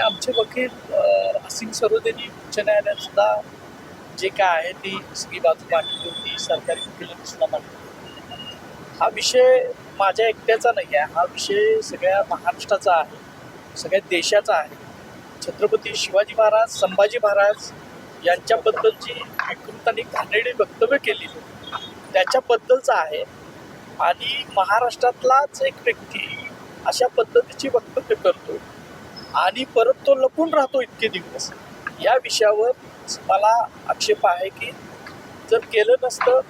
आमचे वकील अ, सरोदेनी उच्च न्यायालयात सुद्धा जे काय आहे ती सगळी बाजू मांडली होती सरकारी वकिलांनी सुद्धा मांडली हा विषय माझ्या एकट्याचा नाही आहे हा विषय सगळ्या महाराष्ट्राचा आहे सगळ्या देशाचा आहे. छत्रपती शिवाजी महाराज संभाजी महाराज यांच्याबद्दलची जी आणि घाणेरडी वक्तव्य केली त्याच्याबद्दलचा आहे. आणि महाराष्ट्रातलाच एक व्यक्ती अशा पद्धतीची वक्तव्य करतो. आणि परत तो लपून राहतो इतके दिवस. या विषयावर मला आक्षेप आहे की जर केलं नसतं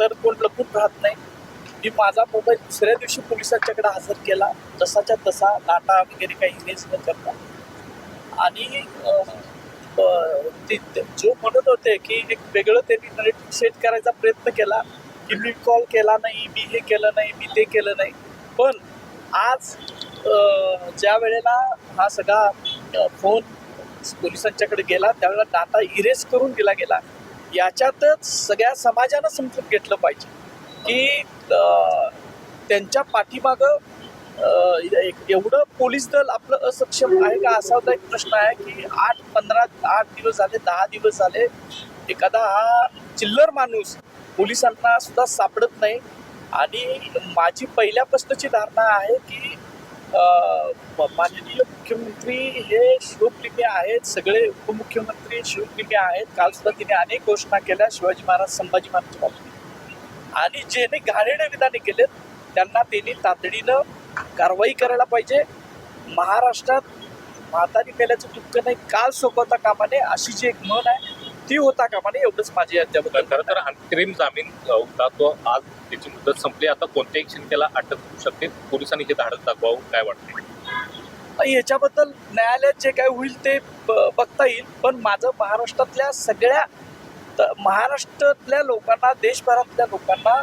तर कोण लपून राहत नाही. मी माझा मोबाईल दुसऱ्या दिवशी पोलिसांच्याकडे हजर केला. जसाच्या तसा डाटा वगैरे काही इरेज न करता. आणि ते जो म्हणत होते की एक वेगळं त्यांनी नरेटिव्ह सेट करायचा प्रयत्न केला की मी कॉल केला नाही मी हे केलं नाही मी ते केलं नाही. पण आज ज्या वेळेला हा सगळा फोन पोलिसांच्याकडे गेला त्यावेळेला डाटा इरेज करून दिला गेला. याच्यातच सगळ्या समाजानं समजून घेतलं पाहिजे की त्यांच्या पाठीमागं एक- एवढं पोलीस दल आपलं असक्षम आहे का? असा होता एक प्रश्न आहे की आठ पंधरा आठ दिवस झाले दहा दिवस झाले एखादा हा चिल्लर माणूस पोलिसांना सुद्धा सापडत नाही. आणि माझी पहिल्यापासूनची धारणा आहे की माननीय मुख्यमंत्री हे शिवप्रिय आहेत. सगळे उपमुख्यमंत्री शिवप्रिय आहेत. काल सुद्धा तिने अनेक घोषणा केल्या. शिवाजी महाराज संभाजी महाराज बाबतीत. आणि जेने घाणेरडे विधाने केलेत त्यांना त्यांनी तातडीनं कारवाई करायला पाहिजे. महाराष्ट्रात म्हातारी मेल्याचं दुःख नाही. काल सोबता कामाने अशी जी एक म्हण आहे ती होता कामाने एवढंच माझे त्याबद्दल खरं तर अंतरिम जामीन होता तो आज त्याची मुदत संपली. आता कोणत्याही क्षणी त्याला अटक होऊ शकते. पोलिसांनी हे धाडस दाखवावं काय वाटतं याच्याबद्दल न्यायालयात जे काय होईल ते बघता येईल. पण माझं महाराष्ट्रातल्या सगळ्या महाराष्ट्रातल्या लोकांना देशभरातल्या लोकांना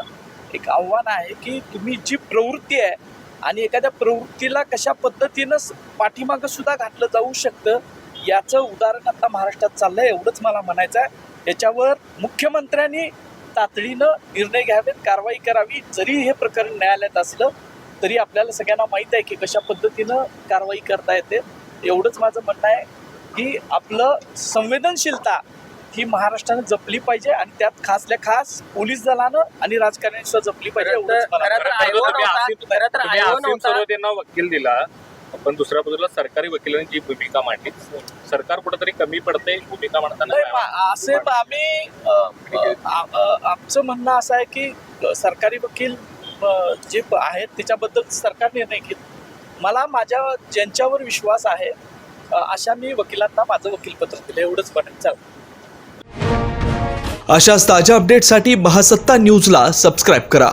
एक आव्हान आहे की तुम्ही जी प्रवृत्ती आहे आणि एखाद्या प्रवृत्तीला कशा पद्धतीनं पाठीमागं सुद्धा घातलं जाऊ शकतं याचं उदाहरण आता महाराष्ट्रात चाललंय एवढंच मला म्हणायचं आहे याच्यावर मुख्यमंत्र्यांनी तातडीनं निर्णय घ्यावेत कारवाई करावी जरी हे प्रकरण न्यायालयात असलं तरी आपल्याला सगळ्यांना माहीत आहे की कशा पद्धतीनं कारवाई करता येते एवढंच माझं म्हणणं आहे की आपलं संवेदनशीलता ही महाराष्ट्रानं जपली पाहिजे आणि त्यात खासल्या खास पोलीस दलानं आणि राजकारण्यांनी सुद्धा जपली पाहिजे एवढंच मला खरं तर खरं तर आयोग तुम्ही नव्हता. आसिफ- खरं तर तुम्ही आयोग आसिम नव्हता. सरोदेंना वकील दिला पण दुसऱ्या बाजूला सरकारी वकिलांनी जी भूमिका मांडली सरकार कुठेतरी कमी पडते भूमिका मांडताना नाही काय मा- असे आम्ही आमचं म्हणणं असं आहे की सरकारी वकील जे आहेत त्याच्याबद्दल सरकार निर्णय घेत मला माझ्या ज्यांच्यावर विश्वास आहे अशा मी वकिलांना माझं वकीलपत्र दिलं एवढंच म्हणायचं अशाच ताज्या अपडेटसाठी महासत्ता न्यूजला सबस्क्राईब करा.